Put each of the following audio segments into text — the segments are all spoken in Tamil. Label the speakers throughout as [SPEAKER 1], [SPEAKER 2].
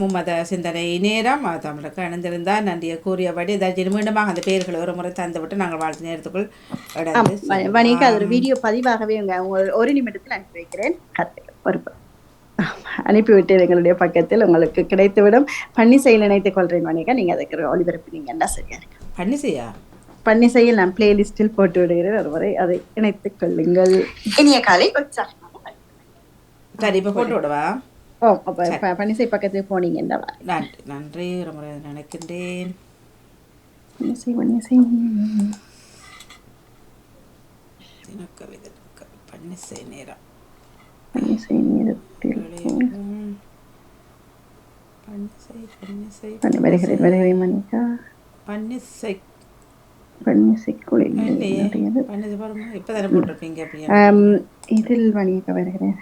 [SPEAKER 1] மும்மத சிந்தனை நேரம் தமிழுக்கு இணைந்திருந்தால் நன்றியை கூறியபடி ஏதாச்சும் மீண்டுமாக அந்த பெயர்களை ஒரு முறை தந்துவிட்டு நாங்கள் வாழ்த்து நேரத்துக்குள்.
[SPEAKER 2] வணிகா அது ஒரு வீடியோ பதிவாகவே உங்க உங்க- ஒரு நிமிடத்தில் அனுப்பி வைக்கிறேன். ஒரு அனுப்பிவிட்டேன் எங்களுடைய பக்கத்தில் உங்களுக்கு கிடைத்துவிடும். பன்னிசையில் இணைத்துக் கொள்றேன் வணிகா நீங்க அதுக்கு ஒளிபரப்பினீங்கன்னா சரியா இருக்கு
[SPEAKER 1] பண்ணிசையா
[SPEAKER 2] பன்னிசையில் நான் பிளேலிஸ்டில் போட்டு விடுகிறேன். ஒரு முறை அதை இணைத்துக் கொள்ளுங்கள். இனிய காலை
[SPEAKER 1] சரி இப்போ போட்டு விடவா?
[SPEAKER 2] ஓ அப்ப ப- பன்னிசை பக்கத்துக்கு போனீங்கன்னா வா.
[SPEAKER 1] நன்றி நன்றி ஒரு முறை நினைக்கின்றேன்
[SPEAKER 2] பன்னிசை பன்னிசை
[SPEAKER 1] தினக்கவிதை பண்ணிசை நேரம்
[SPEAKER 2] பன்னிசை நேரத்தில்.
[SPEAKER 1] பன்னிசை பன்னிசை
[SPEAKER 2] வருகிறேன் வருகிறேன் மணிக்கா
[SPEAKER 1] பன்னிசை
[SPEAKER 2] பன்னிசை குளிர்
[SPEAKER 1] இல்லையே பன்னிசை பாருங்க இப்போ தானே போட்டிருப்பீங்க அப்படியே
[SPEAKER 2] ஆம், இதில் வணிக வருகிறேன்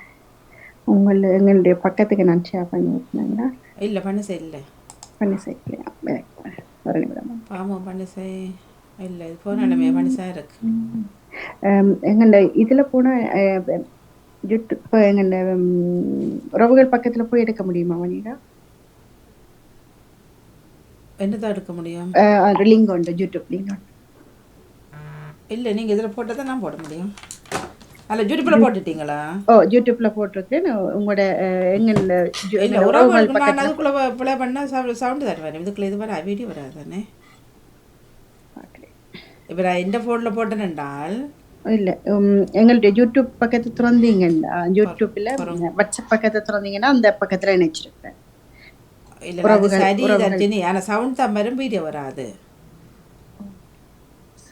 [SPEAKER 2] உங்கள் எங்களுடைய பக்கத்துக்கு நான் ஷேர் பண்ணி விட்டுனாங்களா
[SPEAKER 1] இல்லை பன்னிசை இல்லை.
[SPEAKER 2] பண்ணி சேர்க்கலையா ஒரு நிமிடம்.
[SPEAKER 1] பாமோ பன்னிசை இல்லை இது போனாலுமே பன்னிசா இருக்கு.
[SPEAKER 2] ஆம், எங்கள்ட இதில் போனால் இப்போ எங்கள்ட உறவுகள் பக்கத்தில் போய் எடுக்க முடியுமா வணிகா?
[SPEAKER 1] என்னதான் எடுக்க முடியும்?
[SPEAKER 2] லிங்க் உண்டு யூடியூப் லிங்க் உண்டு.
[SPEAKER 1] இல்லை நீங்கள் இதில் போட்டால் தான் நான் போட முடியும். அல்ல ஜுடிப்பில் போட்டுட்டீங்களா?
[SPEAKER 2] ஓ யூடியூப்ல போட்டிருக்கேன் உங்களோட
[SPEAKER 1] இல்லை உறவுகளுக்கு
[SPEAKER 2] உறவுகள்
[SPEAKER 1] நான் அதுக்குள்ளே ப்ளே பண்ணால் சவுண்டு வரும் இதுக்குள்ள இது வர வீடியோ வராது தானே. இப்போ நான் இந்த ஃபோனில் போட்டேன்னால்
[SPEAKER 2] இல்ல உம், எங்களுடைய யூடியூப் பக்கத்தை திறந்தீங்கன்னா யூடியூப்ல வாட்ஸ்அப் பக்கத்தை திறந்தீங்கன்னா அந்த பக்கத்துல இணைச்சிருப்பேன்
[SPEAKER 1] இல்லை சரி தர்ஜினி ஆனால் சவுண்ட் தான் வராது.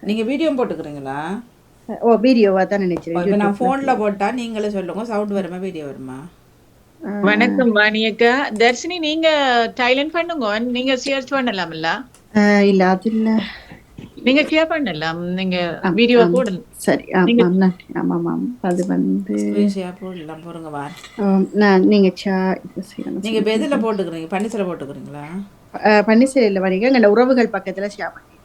[SPEAKER 1] நீங்கள் வீடியோ போட்டுக்கிறீங்களா?
[SPEAKER 2] ஓ வீடியோவா தான் நினைச்சிருக்கேன்
[SPEAKER 1] இப்போ நான் ஃபோனில் போட்டால் நீங்களே சொல்லுங்க சவுண்ட் வருமா வீடியோ வருமா?
[SPEAKER 3] வணக்கம் வாணியக்கா. தர்ஷினி நீங்க டைலண்ட் பண்ணுங்க. நீங்க ஷேர் பண்ணலாம்ல
[SPEAKER 2] இல்ல அது இல்ல.
[SPEAKER 3] நீங்க ஷேர் பண்ணலாம். நீங்க வீடியோ போடலாம்
[SPEAKER 2] சரி ஆமா ஆமா ஆமாம் அது வந்து
[SPEAKER 1] ஸ்க்ரீன்ஷியாக போடலாம் போடுங்க வா.
[SPEAKER 2] நான் நீங்க சா
[SPEAKER 1] இப்போ எதில் போட்டுக்கிறீங்க? பன்னிசில் போட்டுக்கிறீங்களா?
[SPEAKER 2] அஹ், பன்னிசையில் வணிகம் எங்களோட உறவுகள் பக்கத்துல ஷேர் பண்ணிருப்பேன்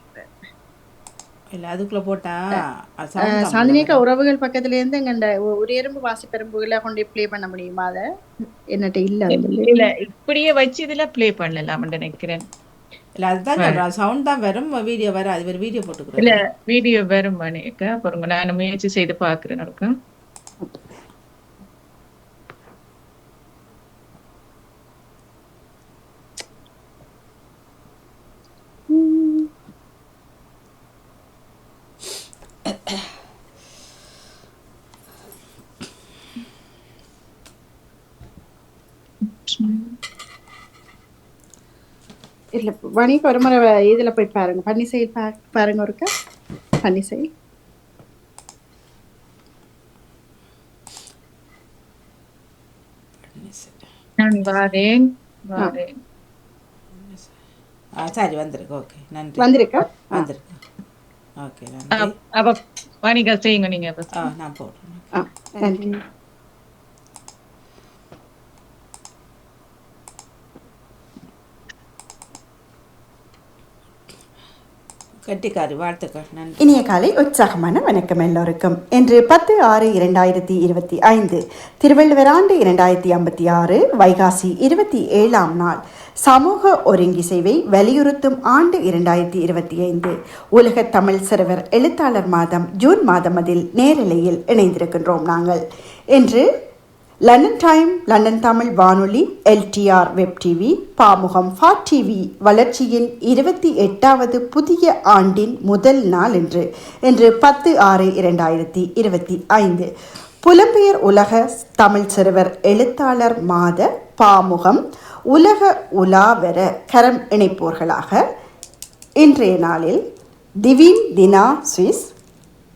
[SPEAKER 1] இல்லை அதுக்குள்ளே போட்டால்
[SPEAKER 2] சாந்தினிக்கா உறவுகள் பக்கத்துல இருந்து எங்கள்ட ஒ- ஒரு எறும்பு வாசி பெரும்புகளை கொண்டு ப்ளே பண்ண முடியுமா அதை? என்னட்ட இல்ல
[SPEAKER 3] இல்ல இப்படியே வச்சு இதுல ப்ளே பண்ணலாம் நினைக்கிறேன்.
[SPEAKER 1] இல்லை அதுதான் சொல்கிறேன் சவுண்ட் தான் வரும் வீடியோ வர அது வீடியோ போட்டுக்கிறேன்
[SPEAKER 3] இல்ல வீடியோ வரும் வாணியக்கா பாருங்க நான் முயற்சி செய்து பாக்குறேன் எனக்கு
[SPEAKER 2] இல்ல வணிக ஒரு முறை இதுல போய் பாருங்க. பன்னிசை பா- பாருங்க ஒருக்கா. பன்னிசை
[SPEAKER 3] நான் வாரேன் வாரேன்.
[SPEAKER 1] ஆ சரி வந்திருக்கு. ஓகே நன்றி.
[SPEAKER 2] வந்திருக்கா?
[SPEAKER 1] வந்திருக்கு. ஓகே
[SPEAKER 3] அ-
[SPEAKER 1] நன்றி
[SPEAKER 3] அப்ப வாணிகா செய்யுங்க நீங்க அப்ப.
[SPEAKER 1] ஆ நான் போடுறேன்.
[SPEAKER 2] ஆ நன்றி.
[SPEAKER 1] கட்டிக்காரி வாழ்த்துக்கள் நன்றி.
[SPEAKER 4] இனிய காலை உற்சாகமான வணக்கம் எல்லோருக்கும். இன்று பத்து ஆறு இரண்டாயிரத்தி இருபத்தி ஐந்து திருவள்ளுவர் ஆண்டு இரண்டாயிரத்தி ஐம்பத்தி ஆறு வைகாசி இருபத்தி ஏழாம் நாள். சமூக ஒருங்கிசைவை வலியுறுத்தும் ஆண்டு இரண்டாயிரத்தி இருபத்தி ஐந்து. உலக தமிழ் சிறுவர் எழுத்தாளர் மாதம் ஜூன் மாதம் அதில் நேரலையில் இணைந்திருக்கின்றோம் நாங்கள். இன்று லண்டன் டைம் லண்டன் தமிழ் வானொலி LTR web TV Pamugam for TV வளர்ச்சியின் இருபத்தி எட்டாவது புதிய ஆண்டின் முதல் நாள் என்று இன்று பத்து ஆறு இரண்டாயிரத்தி இருபத்தி ஐந்து. புலம்பெயர் உலக தமிழ் சிறுவர் எழுத்தாளர் மாத பாமுகம் உலக உலாவர கரம் இணைப்போர்களாக இன்றைய நாளில் திவீன் தினா சுவிஸ்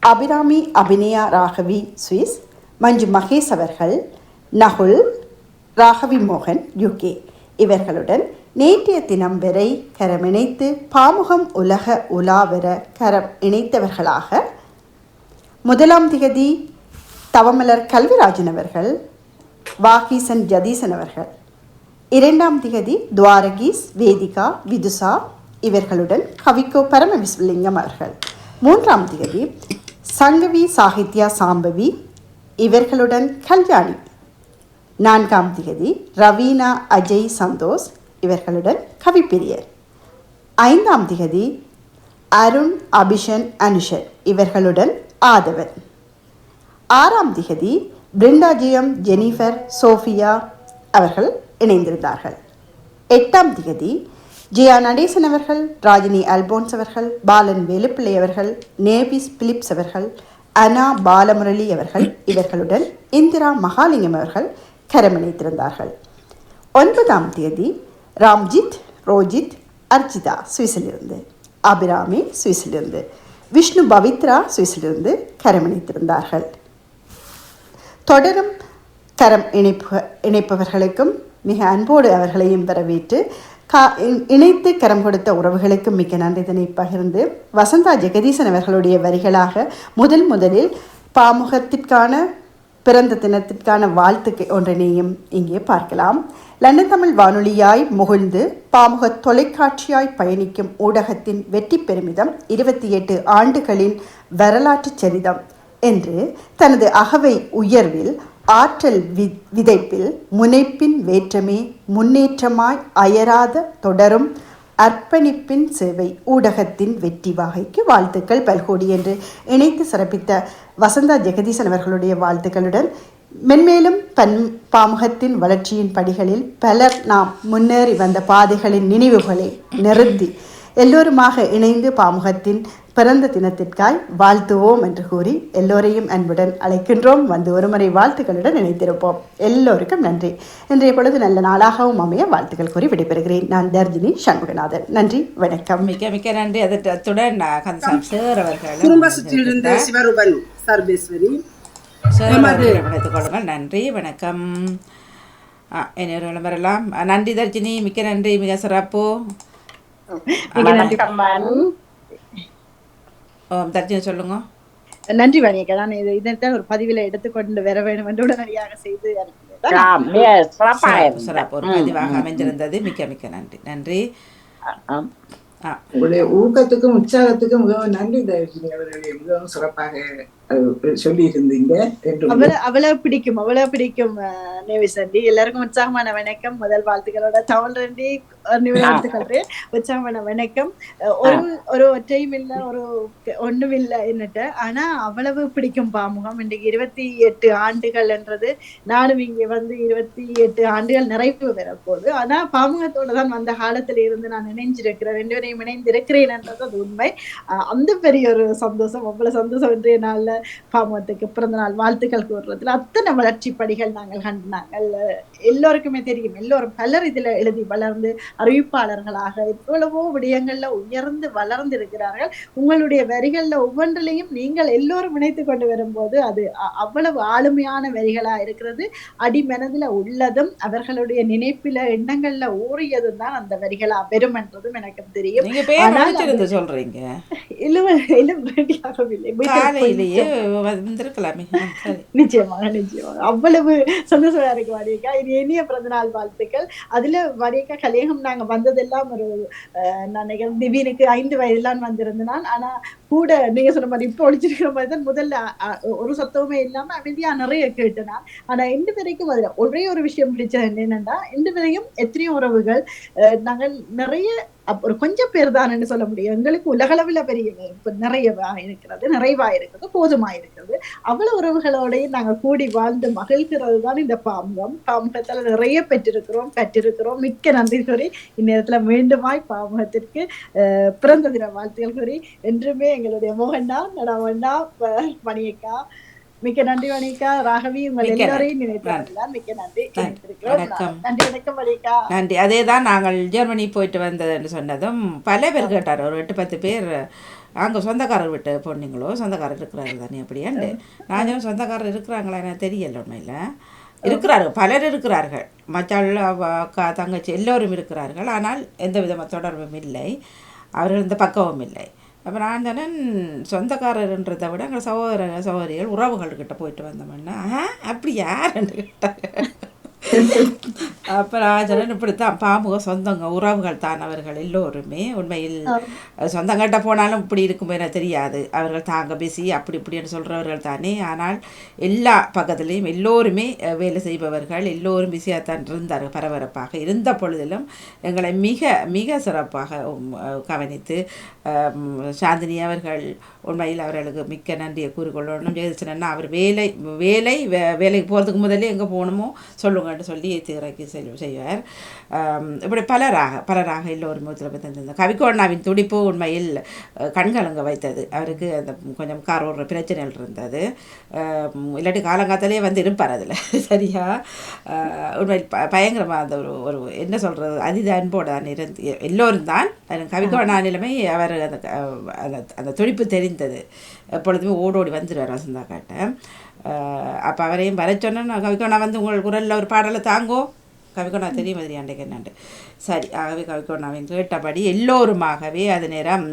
[SPEAKER 4] அபிராமி அபிநயா ராகவி சுவிஸ் மஞ்சு மகேஷ் அவர்கள் நகுல் ராகவி மோகன் யூகே இவர்களுடன் நேற்றைய தினம் வரை கரம் இணைத்து பாமுகம் உலக உலாவர கரம் இணைத்தவர்களாக முதலாம் திகதி தவமலர் கல்விராஜன் அவர்கள் வாகீசன் ஜதீசன் அவர்கள் இரண்டாம் திகதி துவாரகீஸ் வேதிகா விதுசா இவர்களுடன் கவிக்கோ பரம விஸ்வலிங்கம் அவர்கள். மூன்றாம் திகதி சங்கவி சாகித்யா சாம்பவி இவர்களுடன் கல்யாணி நான்காம் திகதி ரவீனா அஜய் சந்தோஷ் இவர்களுடன் கவிப்பிரியர் ஐந்தாம் திகதி அருண் அபிஷன் அனுஷன் இவர்களுடன் ஆதவன். ஆறாம் திகதி பிருண்டாஜியம் ஜெனிஃபர் சோஃபியா அவர்கள் இணைந்திருந்தார்கள். எட்டாம் திகதி ஜியா நடேசன் அவர்கள் ராஜினி அல்போன்ஸ் அவர்கள் பாலன் வேலுப்பிள்ளை அவர்கள் நேவிஸ் பிலிப்ஸ் அவர்கள் அனா பாலமுரளி அவர்கள் இவர்களுடன் இந்திரா மகாலிங்கம் அவர்கள் கரமணித்திருந்தார்கள் ஒன்பதாம் தேதி ராம்ஜித் ரோஜித் அர்ஜிதா சுவிஸிலிருந்து அபிராமி சுவிஸிலிருந்து விஷ்ணு பவித்ரா சுவிஸிலிருந்து கரமணித்திருந்தார்கள் தொடரும் கரம் இணைப்பு இணைப்பவர்களுக்கும் மிக அன்போடு அவர்களையும் வரவேற்று கா இ- இணைத்து கரம் கொடுத்த உறவுகளுக்கும் மிக்க நன்றி இதனை பகிர்ந்து வசந்தா ஜெகதீசன் அவர்களுடைய வரிகளாக முதல் முதலில் பாமுகத்திற்கான பிறந்த தினத்திற்கான வாழ்த்துக்கு ஒன்றினையும் இங்கே பார்க்கலாம். லண்டன் தமிழ் வானொலியாய் முகிழ்ந்து பாமுக தொலைக்காட்சியாய் பயணிக்கும் ஊடகத்தின் வெற்றி பெருமிதம் இருபத்தி எட்டு ஆண்டுகளின் வரலாற்று சரிதம் என்று தனது அகவை உயர்வில் ஆற்றல் வி விதைப்பில் முனைப்பின் வேற்றமே முன்னேற்றமாய் அயராத தொடரும் அர்ப்பணிப்பின் சேவை ஊடகத்தின் வெற்றி வகைக்கு வாழ்த்துக்கள் பல்கோடி என்று இணைத்து சிறப்பித்த வசந்தா ஜெகதீசன் அவர்களுடைய வாழ்த்துக்களுடன் மென்மேலும் பன் பாமுகத்தின் வளர்ச்சியின் படிகளில் பலர் நாம் முன்னேறி வந்த பாதைகளின் நினைவுகளை நிறுத்தி எல்லோருமாக இணைந்து பாமுகத்தின் பிறந்த தினத்திற்காய் வாழ்த்துவோம் என்று கூறி எல்லோரையும் அன்புடன் அழைக்கின்றோம். வந்து ஒருமுறை வாழ்த்துக்களுடன் இணைத்திருப்போம் எல்லோருக்கும் நன்றி. இன்றைய பொழுது நல்ல நாளாகவும் அமைய வாழ்த்துக்கள் கூறி விடைபெறுகிறேன். நான் தர்ஜினி சண்முகநாதன். நன்றி வணக்கம்.
[SPEAKER 1] மிக்க மிக்க நன்றி. அதற்கு அத்துடன் கந்தசாமி சார் அவர்கள்
[SPEAKER 5] சிவரூபன் சர்வேஸ்வரி
[SPEAKER 1] கொள்ளுங்கள். நன்றி வணக்கம். இனியவர்களும் வரலாம். நன்றி தர்ஜினி. மிக்க நன்றி. மிக சிறப்பு. தர்ஜினி சொல்லுங்க.
[SPEAKER 2] நன்றி வணிகா. நான் இது இதைத்தான் ஒரு பதிவில் எடுத்துக்கொண்டு வர வேண்டும் என்று உடனடியாக செய்து அனுப்பினேன்
[SPEAKER 6] ஆம், yes, சிறப்பா
[SPEAKER 1] சிறப்பு,
[SPEAKER 6] இருந்தது.
[SPEAKER 1] சிறப்பு. ஒரு பதிவாக அமைந்திருந்தது. மிக்க மிக்க நன்றி. நன்றி.
[SPEAKER 5] உங்களுடைய ஊக்கத்துக்கும் உற்சாகத்துக்கும் மிகவும் நன்றி தயவுசெய்து. அவர்களே மிகவும் சிறப்பாக அஹ், சொல்லியிருந்தீங்க என்று
[SPEAKER 2] அவ்வளவு பிடிக்கும் அவ்வளவு பிடிக்கும் நேவிசண்டி எல்லாருக்கும் உற்சாகமான வணக்கம். முதல் வாழ்த்துக்களோட தமிழ் ரெண்டி வாழ்த்துக்கொள்றேன். உற்சாகமான வணக்கம். ஒரு ஒரு ஒற்றையும் இல்ல ஒரு ஒண்ணும் இல்ல என்னட்ட. ஆனா அவ்வளவு பிடிக்கும் பாமுகம். இன்றைக்கு இருபத்தி எட்டு ஆண்டுகள் என்றது. நானும் இங்க வந்து இருபத்தி எட்டு ஆண்டுகள் நிறைவு பெறப்போகுது. ஆனா பாமுகத்தோட தான் வந்த காலத்துல இருந்து நான் இணைஞ்சிருக்கிறேன் ரெண்டு பேரையும் இணைந்திருக்கிறேன் என்றது அது உண்மை. அந்த பெரிய ஒரு சந்தோஷம் அவ்வளவு சந்தோஷம் இன்றைய நாள்ல பாமத்துக்கு பிறந்த நாள் வாழ்த்துக்கள் கூறுறதுல அத்தனை வளர்ச்சி படிகள் நாங்கள் கண்டு நாங்கள் எல்லோருக்குமே தெரியும் எல்லோரும் பலர் இதுல எழுதி வளர்ந்து அறிவிப்பாளர்களாக எவ்வளவோ விடயங்கள்ல உயர்ந்து வளர்ந்து இருக்கிறார்கள் உங்களுடைய வரிகள்ல ஒவ்வொன்றிலையும் நீங்கள் எல்லோரும் இணைத்து கொண்டு வரும்போது அது அவ்வளவு ஆளுமையான வரிகளா இருக்கிறது. அடிமனதுல உள்ளதும் அவர்களுடைய நினைப்பில எண்ணங்கள்ல ஊறியதும் தான் அந்த வரிகளா பெறும் என்றதும் எனக்கு தெரியும்.
[SPEAKER 1] நீங்க பேர் அழைச்சிருந்து சொல்றீங்க.
[SPEAKER 2] இழுவ இழுவடியாகவில்லை
[SPEAKER 1] காலையிலேயே வந்திருக்கலாமே. ஆ, சரி.
[SPEAKER 2] நிச்சயமாக நிச்சயமாக அவ்வளவு சந்தோஷமா இருக்கு வாடியக்கா இது இனிய பிறந்தநாள் வாழ்த்துக்கள். அதுல வாடியக்கா கலியகம் நாங்க வந்ததெல்லாம் ஒரு நான் திடீனுக்கு ஐந்து வயதுலாம் வந்திருந்தேன் நான். ஆனா கூட நீங்க சொன்ன மாதிரி இப்போ ஒழிச்சிருக்கிற மாதிரி தான் முதல்ல ஒரு சத்தமுமே இல்லாம அமைதியா நிறைய கேட்டேன் ஆனா இந்த வரைக்கும் அதுல ஒரே ஒரு விஷயம் பிடிச்சது என்னன்னா இந்த வரையும் எத்தனையோ உறவுகள் நாங்கள் நிறைய ஒரு கொஞ்சம் பேர் தான் சொல்ல முடியும். எங்களுக்கு உலகளவில் பெரிய நிறையவா இருக்கிறது நிறைவா இருக்கிறது போதுமா இருக்கிறது அவ்வளவு உறவுகளோடையும் நாங்கள் கூடி வாழ்ந்து மகிழ்கிறது தான் இந்த பாமுகம் பாமுகத்துல நிறைய பெற்றிருக்கிறோம் பெற்றிருக்கிறோம். மிக்க நன்றி கூறி இந்நேரத்துல மீண்டுமாய் பாமுகத்திற்கு அஹ், பிறந்த தின வாழ்த்துக்கள் கூறி என்றுமே எங்களுடைய மோகன்டா நடவண்டா மணியக்கா மிக்க நன்றி மணிக்கா. ராகவி உங்கள். எல்லாரையும் நினைத்தார்கள் மிக்க நன்றி.
[SPEAKER 1] வணக்கம்.
[SPEAKER 2] மணிக்கா.
[SPEAKER 1] நன்றி. அதே தான் நாங்கள் ஜெர்மனி போயிட்டு வந்ததுன்னு சொன்னதும் பல பேர் கேட்டார். ஒரு எட்டு பத்து பேர். அங்கே சொந்தக்காரர் விட்டு பொண்ணுங்களோ சொந்தக்காரர் இருக்கிறாரு தானே அப்படியாண்டு. நான் சொன்னேன், சொந்தக்காரர் இருக்கிறாங்களா எனக்கு தெரியல உண்மையில் இருக்கிறார்கள். பலர் இருக்கிறார்கள். மச்சாள் அக்கா தங்கச்சி எல்லோரும் இருக்கிறார்கள். ஆனால் எந்த விதமான தொடர்பும் இல்லை. அவர்கள் இந்த பக்கமும் இல்லை. அப்போ நான் தானே சொந்தக்காரர்ன்றதை விட எங்கள் சகோதர சகோதரிகள் உறவுகள்கிட்ட போயிட்டு வந்தோம்னா ஆ அப்படி யாருன்னு கேட்டாங்க. அப்போ ராஜனன் இப்படித்தான். பாமுக சொந்தங்க உறவுகள் தான் அவர்கள் எல்லோருமே. உண்மையில் சொந்தங்கிட்ட போனாலும் இப்படி இருக்கும் என தெரியாது. அவர்கள் தாங்க பிஸி அப்படி இப்படின்னு சொல்கிறவர்கள் தானே. ஆனால் எல்லா பக்கத்துலேயும் எல்லோருமே வேலை செய்பவர்கள் எல்லோரும் பிஸியாக தான் இருந்தார்கள் பரபரப்பாக இருந்த பொழுதிலும் எங்களை மிக மிக சிறப்பாக கவனித்து சாந்தினி அவர்கள் உண்மையில் அவர்களுக்கு மிக்க நன்றியை கூறிக்கொள்ளணும் ஜெயதிசனன்னா அவர் வேலை வேலை வே- வேலைக்கு போகிறதுக்கு முதல்ல எங்கே போகணுமோ சொல்லுங்கன்னு சொல்லி ஏற்றி செல் செய்வார். இப்படி பலராக பலராக ஒரு முகத்தில் தந்திருந்தார் கவிக்கோண்ணாவின் துடிப்பு உண்மையில் கண்கலங்க வைத்தது. அவருக்கு அந்த கொஞ்சம் கார் ஓடுற பிரச்சனைகள் இருந்தது. இல்லாட்டி காலங்காத்தாலே வந்து இருப்பார் அதில். சரியா? உண்மையில் ப பயங்கரமாக அந்த ஒரு ஒரு என்ன சொல்கிறது அதித அன்போடு தான் இருந்து எல்லோரும் தான். கவிக்கோண்ணா நிலைமை அவர் அந்த அந்த அந்த துடிப்பு தெரிந்தது எப்பொழுதுமே ஓடோடி வந்துடுவார் வசந்தா காட்ட. அப்போ அவரையும் வர சொன்னா கவிக்கோண்ணா வந்து உங்கள் குரலில் ஒரு பாடலை தாங்கோ. கவிக்கோண்ணா தெரியும் மாதிரி அன்றைக்கு என்னண்டு. சரி ஆகவே கவிக்கோண்ணாவின் கேட்டபடி எல்லோருமாகவே அது நேரம்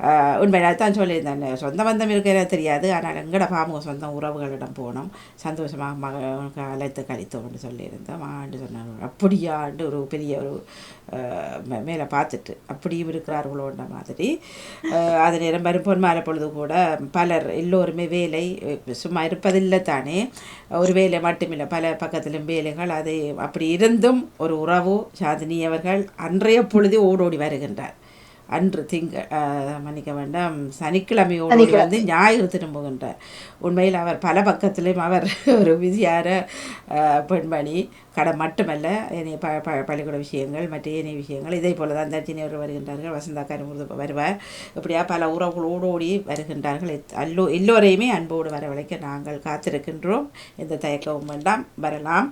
[SPEAKER 1] ஆஹ், உண்மையாக தான் சொல்லியிருந்தேன் சொந்த பந்தம் இருக்கிறது தெரியாது ஆனால் எங்கட பாமுக சொந்த உறவுகளிடம் போனோம் சந்தோஷமாக மக அழைத்து கழித்தோம்னு சொல்லியிருந்தோம் ஆண்டு சொன்னாங்க அப்படியாண்டு ஒரு பெரிய ஒரு மே- மேலே பார்த்துட்டு அப்படியும் இருக்கிறார்களோன்ற மாதிரி அது நேரம் வரும் பொன்மாலை பொழுது கூட பலர் எல்லோருமே வேலை சும்மா இருப்பதில்லை தானே ஒரு வேலை மட்டுமில்லை பல பக்கத்திலும் வேலைகள் அதை அப்படி இருந்தும் ஒரு உறவு சாதினி அவர்கள் அன்றைய பொழுதே ஓடோடி வருகின்றார் அன்று திங்க மன்னிக்க வேண்டாம் சனிக்கிழமை ஓடோடி வந்து ஞாயிறு திரும்புகின்றார் உண்மையில் அவர் பல பக்கத்திலும் அவர் ஒரு ஆஹ், பெண்மணி. கடை மட்டுமல்ல ஏனைய ப ப பள்ளிக்கூட விஷயங்கள் மற்ற ஏனைய விஷயங்கள் இதே போல தான் தர்ஜினி அவர்கள் வருகின்றார்கள். வசந்தா கருமுருது வருவார். இப்படியா பல உறவுகள் ஓடோடி வருகின்றார்கள். எத்- அல்லோ எல்லோரையுமே அன்போடு வரவழைக்க நாங்கள் காத்திருக்கின்றோம். எந்த தயக்கமும் வேண்டாம். வரலாம்.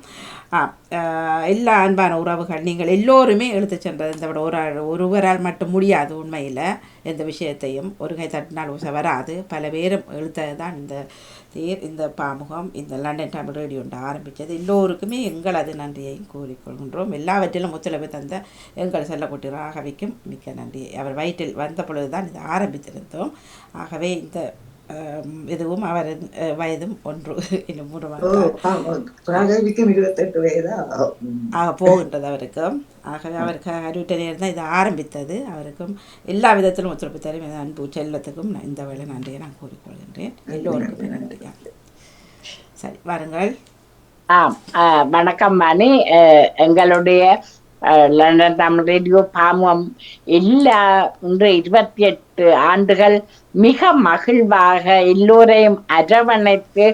[SPEAKER 1] எல்லா அன்பான உறவுகள் நீங்கள் எல்லோருமே எடுத்து சென்றது இந்த விட ஒரு ஒருவரால் மட்டும் முடியாது. உண்மையில் எந்த விஷயத்தையும் ஒருங்கை தட்டினால் உச வராது. பல பேரும் எழுத்தது தான் இந்த தேர் இந்த பாமுகம் இந்த லண்டன் தமிழ் ரேடியோ ஒன்று ஆரம்பித்தது. எல்லோருக்குமே எங்களது நன்றியையும் கூறிக்கொள்கின்றோம். எல்லாவற்றிலும் ஒத்துழைப்பு தந்த எங்கள் செல்லக்குட்டி ராகவிக்கும் மிக்க நன்றி அவர் வயிற்றில் வந்த பொழுதுதான் இதை ஆரம்பித்திருந்தோம். ஆகவே இந்த இதுவும் அவர் வயதும் ஒன்று இன்னும் மூன்று போகின்றது அவருக்கும் ஆகவே அவருக்கு அறிவிட்ட நேரம் தான் இது ஆரம்பித்தது அவருக்கும் எல்லா விதத்திலும் ஒத்துழைப்பு தரும் அன்பு செல்லத்துக்கும் நான் இந்த வேளை நன்றியை நான் கூறிக்கொள்கின்றேன் எல்லோருக்குமே நன்றியா சரி வாருங்கள்
[SPEAKER 6] ஆம் ஆ, வணக்கம் மணி அஹ், எங்களுடைய லண்டன் தமிழ் ரேடியோ பாமம் எல்லா இன்று இருபத்தி எட்டு ஆண்டுகள் மிக மகிழ்வாக எல்லோரையும் அரவணைத்து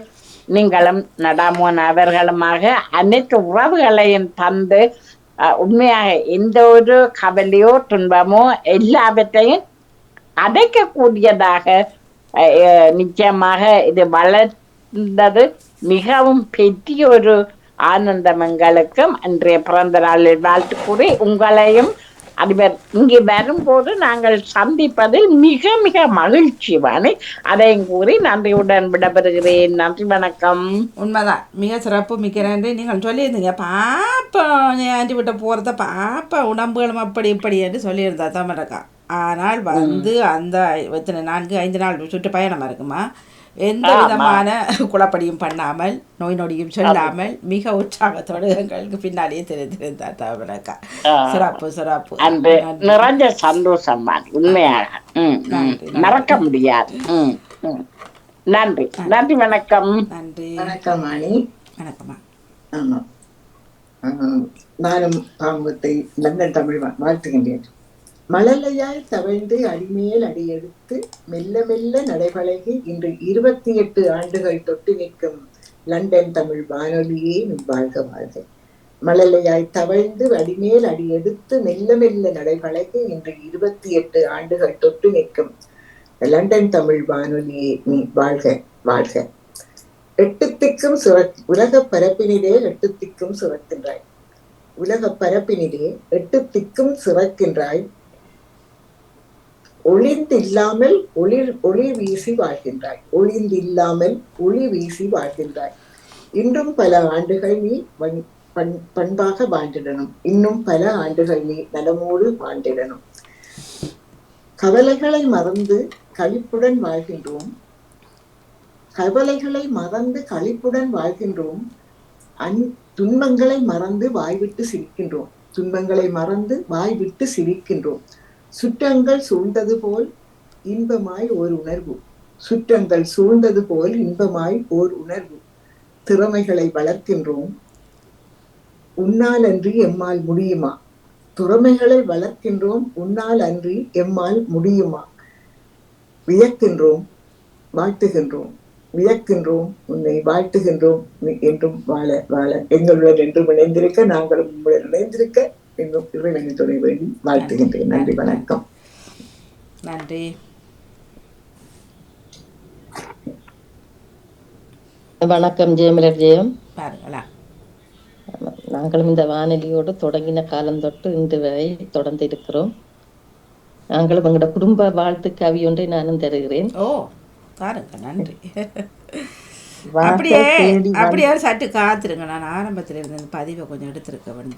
[SPEAKER 6] நீங்களும் நடாமோன் அவர்களுமாக அனைத்து உறவுகளையும் தந்து அஹ், உண்மையாக எந்த ஒரு கவலையோ துன்பமோ எல்லாவற்றையும் அடைக்கக்கூடியதாக அஹ், அஹ், நிச்சயமாக இது வளர்ந்தது மிகவும் பெரிய ஒரு ஆனந்தம் எங்களுக்கும் அன்றைய பிறந்த நாளில் வாழ்த்து கூறி உங்களையும் அதிபர் இங்கே வரும்போது நாங்கள் சந்திப்பதில் மிக மிக மகிழ்ச்சி வாணி. அதையும் கூறி நன்றியுடன் விடைபெறுகிறேன். நன்றி வணக்கம்.
[SPEAKER 1] உண்மைதான். மிக சிறப்பு மிக்க நன்றி. நீங்கள் சொல்லியிருந்தீங்க பாப்பா ஆண்டி விட்ட போகிறத பாப்பா உடம்புகளும் அப்படி இப்படி என்று சொல்லியிருந்தா தமிழக்கா. ஆனால் வந்து அந்த எத்தனை நான்கு ஐந்து நாள் சுற்றுப்பயணமாக இருக்குமா? எந்த. விதமான குழப்படியும் பண்ணாமல் நோய் நொடியும் சொல்லாமல் மிக உற்சாகத்தோடு எங்களுக்கு பின்னாடியே தெரிந்திருந்தார் தமிழக்கா
[SPEAKER 6] ஆ.
[SPEAKER 1] சிறப்பு சிறப்பு.
[SPEAKER 6] அன்று. நிறைஞ்ச சந்தோஷம் உண்மையாக மறக்க முடியாது. நன்றி. நன்றி. வணக்கம்.
[SPEAKER 1] நன்றி.
[SPEAKER 5] வணக்கம் அணி
[SPEAKER 1] வணக்கம்மா.
[SPEAKER 5] நானும் பாமுகத்தை லண்டன் தமிழ் வாழ்த்துகின்றேன். மழலையாய் தவழ்ந்து அடிமேல் அடியெடுத்து மெல்ல மெல்ல நடைபழகி இன்று இருபத்தி எட்டு ஆண்டுகள் தொட்டு நிற்கும் லண்டன் தமிழ் வானொலியே நீ வாழ்க வாழ்க. மழலையாய் தவழ்ந்து அடிமேல் அடியெடுத்து மெல்ல மெல்ல நடைபழகி இன்று இருபத்தி எட்டு ஆண்டுகள் தொட்டு நிற்கும் லண்டன் தமிழ் வானொலியே நீ வாழ்க வாழ்க. எட்டுத்திக்கும் சுர உலக பரப்பினிலே எட்டுத்திக்கும் சுரக்கின்றாய். உலக பரப்பினிலே எட்டு திக்கும் சுரக்கின்றாய். ஒளிந்தில்லாமல் ஒளிர் ஒளி வீசி வாழ்கின்றாய். ஒளிந்தில்லாமல் ஒளி வீசி வாழ்கின்றாய். இன்றும் பல ஆண்டுகள் நீ பண்- பண்பாக வாழ்ந்திடணும். இன்னும் பல ஆண்டுகள் நீ நலமோடு வாழ்ந்திடணும். கவலைகளை மறந்து களிப்புடன் வாழ்கின்றோம். கவலைகளை மறந்து களிப்புடன் வாழ்கின்றோம். அன் துன்பங்களை மறந்து வாய்விட்டு சிரிக்கின்றோம். துன்பங்களை மறந்து வாய்விட்டு சிரிக்கின்றோம். சுற்றங்கள் சூழ்ந்தது போல் இன்பமாய் ஓர் உணர்வு. சுற்றங்கள் சூழ்ந்தது போல் இன்பமாய் ஓர் உணர்வு. திறமைகளை வளர்க்கின்றோம். உன்னால் அன்றி எம்மால் முடியுமா? திறமைகளை வளர்க்கின்றோம். உன்னால் அன்றி எம்மால் முடியுமா? வியக்கின்றோம். வாழ்த்துகின்றோம். வியக்கின்றோம். உன்னை வாழ்த்துகின்றோம். என்றும் வாழ வாழ. எங்களுடன் என்றும் இணைந்திருக்க நாங்களும் உங்களுடன் இணைந்திருக்க என்றும் இறைவனை துணை வேண்டி வாழ்த்துகின்றேன் நன்றி. வணக்கம்
[SPEAKER 1] நன்றி
[SPEAKER 7] வணக்கம் ஜெயமலர் ஜெயம்.
[SPEAKER 1] பாருங்களா.
[SPEAKER 7] நாங்களும் இந்த வானொலியோடு தொடங்கின காலம் தொட்டு இன்று வரை தொடர்ந்து இருக்கிறோம். நாங்களும் எங்களோட குடும்ப வாழ்த்து கவி ஒன்றை நானும் தருகிறேன்.
[SPEAKER 1] ஓ பாருங்க நன்றி. அப்படியே அப்படியே சட்டு காத்துருங்க. நான் ஆரம்பத்தில் இருந்த பதிவை கொஞ்சம் எடுத்திருக்க வேணும்